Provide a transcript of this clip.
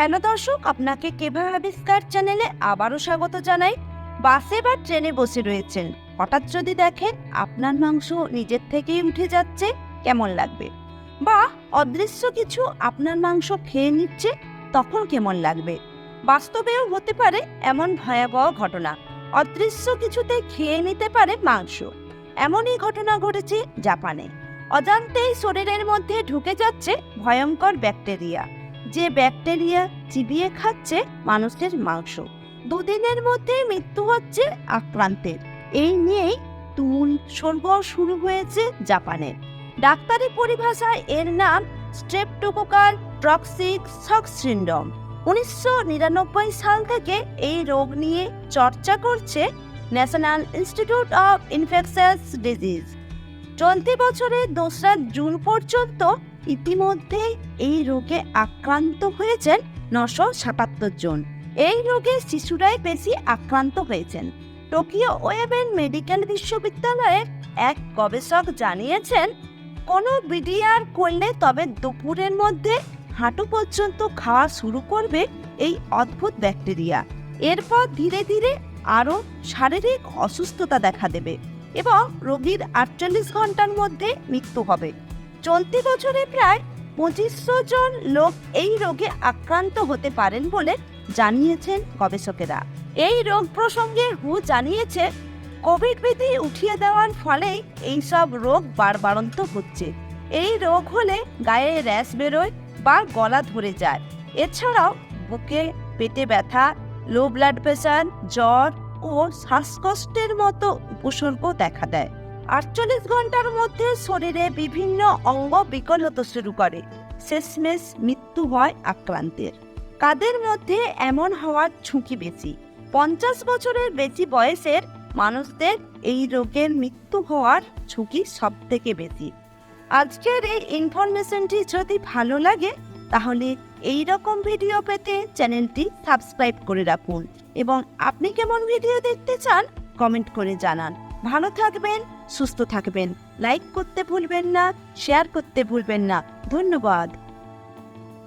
Hello দর্শক, আপনাকে কেভা আবিষ্কার চ্যানেলে আবারও স্বাগত জানাই। বাসে বা ট্রেনে বসে রয়েছেন। হঠাৎ যদি দেখেন আপনার মাংস নিজের থেকেই উঠে যাচ্ছে, কেমন লাগবে? বা অদৃশ্য কিছু আপনার মাংস খেয়ে নিচ্ছে, তখন কেমন লাগবে? বাস্তবেও হতে পারে এমন ভয়াবহ ঘটনা। অদৃশ্য কিছুতে খেয়ে নিতে পারে মাংস। এমনই ঘটনা ঘটেছে জাপানে। অজান্তেই শরীরের মধ্যে ঢুকে যাচ্ছে ভয়ঙ্কর ব্যাকটেরিয়া। যে ব্যাকটেরিয়া চিবিয়ে খাচ্ছে মানুষের মাংস। দুদিনের মধ্যে মৃত্যু হচ্ছে আক্রান্তের। এই নিয়েই তুমুল সর্গ শুরু হয়েছে জাপানে। ডাক্তারি পরিভাষায় এর নাম স্ট্রেপটোকোকাল টক্সিক শক সিন্ড্রোম। উনিশশো নিরানব্বই সাল থেকে এই রোগ নিয়ে চর্চা করছে national institute of infectious disease. চলতি বছরের দোসরা জুন পর্যন্ত ইতিমধ্যে এই রোগে আক্রান্ত হয়েছেন নশো সাতাত্তর জন। এই রোগে শিশুরাই বেশি আক্রান্ত হয়েছেন। টোকিও ওয়েবেন মেডিকেল বিশ্ববিদ্যালয়ের এক গবেষক জানিয়েছেন, কোনো বিডিআর করলে তবে দুপুরের মধ্যে হাঁটু পর্যন্ত খাওয়া শুরু করবে এই অদ্ভুত ব্যাকটেরিয়া। এরপর ধীরে ধীরে আরও শারীরিক অসুস্থতা দেখা দেবে। এবং রোগীর আটচল্লিশ ঘণ্টার মধ্যে মৃত্যু হবে। চলতি বছরে প্রায় পঁচিশশো জন লোক এই রোগে আক্রান্ত হতে পারেন বলে জানিয়েছেন গবেষকেরা। এই রোগ প্রসঙ্গে হু জানিয়েছে, কোভিড বিধি উঠিয়ে দেওয়ার ফলেই এইসব রোগ বাড়বাড়ন্ত হচ্ছে। এই রোগ হলে গায়ে র্যাশ বেরোয় বা গলা ধরে যায়। এছাড়াও বুকে পেটে ব্যথা, লো ব্লাড প্রেশার, জ্বর ও শ্বাসকষ্টের মতো উপসর্গ দেখা দেয়। আটচল্লিশ ঘণ্টার মধ্যে শরীরে বিভিন্ন অঙ্গ বিকল হতে শুরু করে। শেষমেশ মৃত্যু হয় আক্রান্তের। কাদের মধ্যে এমন হওয়ার ঝুঁকি বেশি? পঞ্চাশ বছরের বেশি বয়সের মানুষদের এই রোগের মৃত্যু হওয়ার ঝুঁকি সব থেকে বেশি। আজকের এই ইনফরমেশনটি যদি ভালো লাগে তাহলে এই রকম ভিডিও পেতে চ্যানেলটি সাবস্ক্রাইব করে রাখুন এবং আপনি কেমন ভিডিও দেখতে চান কমেন্ট করে জানান। ভালো থাকবেন, সুস্থ থাকবেন। লাইক করতে ভুলবেন না, শেয়ার করতে ভুলবেন না। ধন্যবাদ।